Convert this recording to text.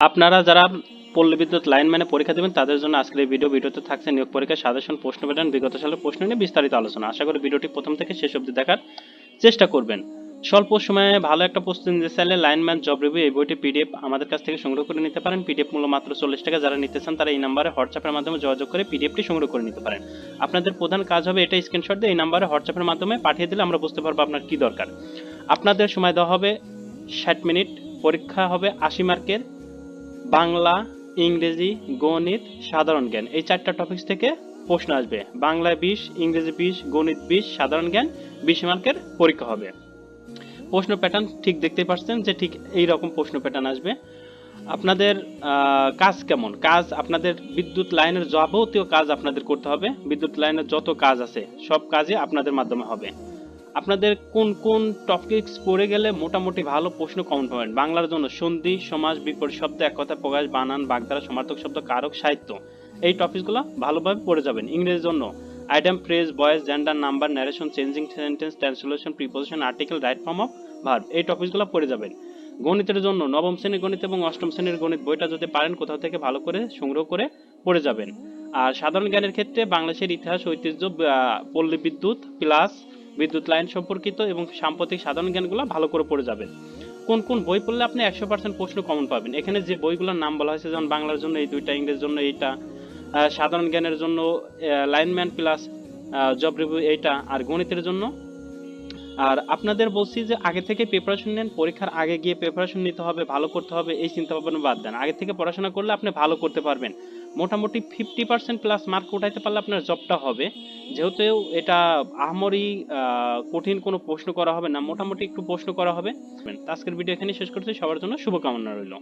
আপনারা যারা পল্লী বিদ্যুৎ লাইনম্যানে পরীক্ষা দেবেন, তাদের জন্য আজকের এই ভিডিও ভিডিওতে থাকছে নিয়োগ পরীক্ষার সাজেশন প্রশ্ন প্যাটার্ন বিগত সালের প্রশ্ন নিয়ে বিস্তারিত আলোচনা। আশা করি ভিডিওটি প্রথম থেকে শেষ অবধি দেখার চেষ্টা করবেন। স্বল্প সময়ে ভালো একটা প্রস্তুতি নিতে চাইলে লাইনম্যান জব রিভিউ এই বইটি পিডিএফ আমাদের কাছ থেকে সংগ্রহ করে নিতে পারেন। পিডিএফ মূল্য মাত্র চল্লিশ টাকা। যারা নিতে চান তারা এই নাম্বারে হোয়াটসঅ্যাপের মাধ্যমে যোগাযোগ করে পিডিএফটি সংগ্রহ করে নিতে পারেন। আপনাদের প্রধান কাজ হবে এটা স্ক্রিনশট দিয়ে এই নাম্বারে হোয়াটসঅ্যাপের মাধ্যমে পাঠিয়ে দিলে আমরা বুঝতে পারব আপনার কি দরকার। আপনাদের সময় দেওয়া হবে ষাট মিনিট। পরীক্ষা হবে আশি মার্কের বাংলা, ইংরেজি, গণিত, সাধারণ জ্ঞান। এই চারটা টপিকস থেকে প্রশ্ন আসবে। বাংলা বিশ, ইংরেজি বিশ, গণিত বিশ, সাধারণ জ্ঞান, বিশ মার্কের পরীক্ষা হবে। প্রশ্ন প্যাটার্ন ঠিক দেখতে পাচ্ছেন যে ঠিক এই রকম প্রশ্ন প্যাটার্ন আসবে। আপনাদের কাজ কেমন? কাজ আপনাদের বিদ্যুৎ লাইনের যাবতীয় কাজ আপনাদের করতে হবে। বিদ্যুৎ লাইনের যত কাজ আছে, সব কাজে আপনাদের মাধ্যমে হবে। আপনাদের কোন কোন টপিকস পড়ে গেলে মোটামুটি ভালো প্রশ্ন কমন পাবেন? বাংলার জন্য সন্ধি, সমাজ, বিপরীত শব্দ, এক কথা প্রকাশ, বানান, বাগধারা, সমার্থক শব্দ, কারক, সাহিত্য। এই টপিকসগুলো ভালোভাবে পড়ে যাবেন। ইংরেজির জন্য item phrase voice gender number narration changing sentence translation preposition article right form of verb এই টপিকসগুলো পড়ে যাবেন। গণিতের জন্য নবম শ্রেণির গণিত এবং অষ্টম শ্রেণির গণিত বইটা যদি পারেন কোথাও থেকে ভালো করে সংগ্রহ করে পড়ে যাবেন। আর সাধারণ জ্ঞানের ক্ষেত্রে বাংলাদেশের ইতিহাস, ঐতিহ্য পল্লী বিদ্যুৎ প্লাস বিদ্যুৎ লাইন সম্পর্কিত এবং সাম্প্রতিক সাধারণ জ্ঞানগুলো ভালো করে পড়ে যাবেন কোন কোন বই পড়লে আপনি একশো পার্সেন্ট প্রশ্ন কমন পাবেন? এখানে যে বইগুলোর নাম বলা হয়েছে, যেমন বাংলার জন্য এই দুইটা, ইংরেজির জন্য এইটা সাধারণ জ্ঞানের জন্য লাইনম্যান প্লাস জব রিভিউ এইটা, আর গণিতের জন্য। আর আপনাদের বলছি যে আগে থেকে প্রিপারেশন নেন, পরীক্ষার আগে গিয়ে প্রিপারেশন নিতে হবে, ভালো করতে হবে, এই চিন্তা ভাবনা বাদ দেন। আগে থেকে পড়াশোনা করলে আপনি ভালো করতে পারবেন। মোটামুটি ফিফটি পার্সেন্ট প্লাস মার্ক উঠাইতে পারলে আপনার জবটা হবে। যেহেতু এটা আহমরি আহ, কঠিন কোনো প্রশ্ন করা হবে না। মোটামুটি একটু প্রশ্ন করা হবে। আজকের ভিডিও এখানে শেষ করছি। সবার জন্য শুভকামনা রইল।